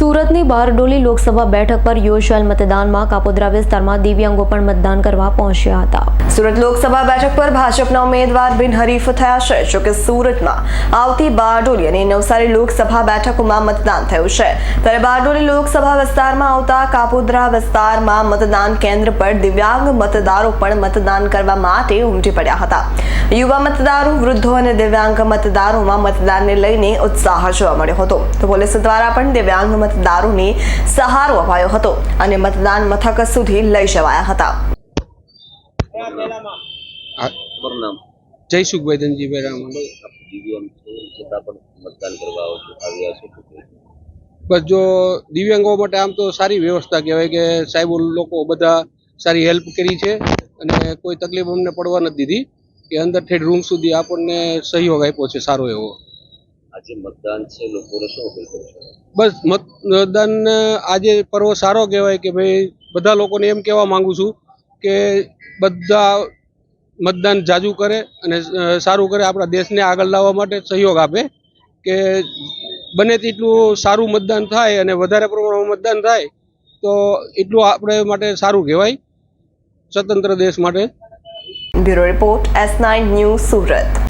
સુરતની બારડોલી લોકસભા બેઠક પર યોજાયેલ મતદાનમાં કાપોદ્રા વિસ્તારમાં દિવ્યાંગો પણ મતદાન કરવા પહોંચ્યા હતા. સુરત લોકસભા બેઠક પર ભાજપના ઉમેદવાર બિનહરીફ થયા છે, જોકે સુરતમાં આવતી બારડોલી અને નવસારી લોકસભા બેઠકોમાં મતદાન થયું છે. ત્યારે બારડોલી લોકસભા વિસ્તારમાં આવતા કાપોદ્રા વિસ્તારમાં મતદાન કેન્દ્ર પર દિવ્યાંગ મતદારો પણ મતદાન કરવા માટે ઉમટી પડ્યા હતા. યુવા મતદારો, વૃદ્ધો અને દિવ્યાંગ મતદારોમાં મતદાનને લઈને ઉત્સાહ જોવા મળ્યો હતો. તો પોલીસ દ્વારા પણ દિવ્યાંગ મતદારોને સહારો અપાયો હતો અને મતદાન મથક સુધી લઈ જવાયા હતા. જય પણ મતદાન કરવા આવ્યા છો બસ જો દિવ્યાંગો માટે આમ તો સારી વ્યવસ્થા કહેવાય કે સાહેબ લોકો બધા સારી હેલ્પ કરી છે અને કોઈ તકલીફ અમને પડવા નથી દીધી કે અંદર ઠેઠ રૂમ સુધી આપણને સહયોગ આપ્યો છે સારો એવો. આજે મતદાન છે લોકોને શું અપીલ કરશો બસ મતદાન આજે પર્વ સારો કહેવાય કે ભાઈ બધા લોકોને એમ કહેવા માંગુ છું કે બધા મતદાન જાજુ કરે અને સારું કરે આપણા દેશને આગળ લાવવા માટે સહયોગ આપે કે બને તેટલું સારું મતદાન થાય અને વધારે પ્રમાણમાં મતદાન થાય તો એટલું આપણે માટે સારું કહેવાય. સ્વતંત્ર દેશ માટે. Bureau report S nine news Surat.